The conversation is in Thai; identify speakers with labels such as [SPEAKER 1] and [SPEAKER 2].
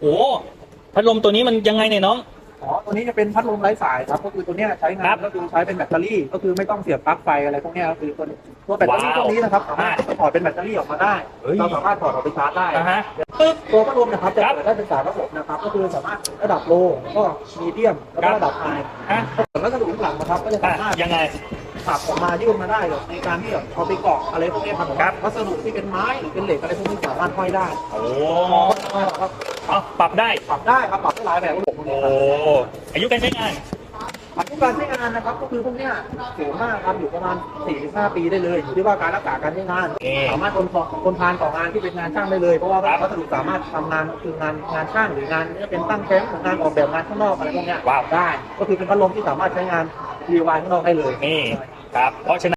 [SPEAKER 1] โอ้พัดลมตัวนี้มันยังไงเนี่ยน้อง
[SPEAKER 2] อ๋อ ตัวนี้จะเป็นพัดลมไร้สายครับ ก็คือตัวเนี้ยใช้งา
[SPEAKER 1] ครั
[SPEAKER 2] น
[SPEAKER 1] บ
[SPEAKER 2] ก็คือใช้เป็นแบตเตอรี่ ก็คือไม่ต้องเสียบปลั๊กไฟอะไรพวกเนี้ยก็คือตัวตัวแบตเตอรี่
[SPEAKER 1] ว้าว
[SPEAKER 2] ตัวนี้นะครับสามารถถอดเป็นแบตเตอรี่ออกมาได้
[SPEAKER 1] เฮ้ย
[SPEAKER 2] เราสามารถถอดออกไปชาร์จได้
[SPEAKER 1] นะฮะปึ๊บ
[SPEAKER 2] ตัวพัดลมนะครับจะ
[SPEAKER 1] ครับ
[SPEAKER 2] เปิดได้เป็นสามระบบนะครับ ก็คือสามารถระดับโลแล้วก็มีเดียมแล้วก็ระดับไฮ
[SPEAKER 1] ฮะ
[SPEAKER 2] ส่วนวัสดุข้างหลังนะครับก็จะ
[SPEAKER 1] อะ
[SPEAKER 2] สามารถ
[SPEAKER 1] ยังไง
[SPEAKER 2] ขับออกมายื่นมาได้ในการที่แบบเอาไปเกาะอะไรพวกเนี้ยครับ
[SPEAKER 1] ครับ
[SPEAKER 2] วัสดุที่เป็นไม้หรือเป็นเหล็กอะไรพวกนี้สามารถห้อยได้
[SPEAKER 1] โอ้
[SPEAKER 2] ครับ
[SPEAKER 1] เอาปรับได้
[SPEAKER 2] ปรับได้ครับปรับได้หลายแบบระบบพวก
[SPEAKER 1] โอ้
[SPEAKER 2] นี้ครับ
[SPEAKER 1] อายุการใช้งาน
[SPEAKER 2] อายุการใช้งานนะครับก็คือพวกเนี้ยสูงมากครับอยู่ประมาณ 4-5 ปีได้เลยอยู่ที่ว่าการรักษาการใช้งาน
[SPEAKER 1] เอ่อ
[SPEAKER 2] สามารถทนต่อทนทานต่องานที่เป็นงานช่างได้เลย เพราะว่า
[SPEAKER 1] ครับ
[SPEAKER 2] วัสดุสามารถทำงานคืองานงานช่างหรืองานที่เป็นตั้งแคมป์หรืองานออกแบบงานข้างนอกอะไรพวกเนี้ย
[SPEAKER 1] ว้าว
[SPEAKER 2] ได้ ก็คือเป็นพัดลมที่สามารถใช้งาน DIY ข้างนอกได้เลย
[SPEAKER 1] นี่ครับ เพราะฉะนั้น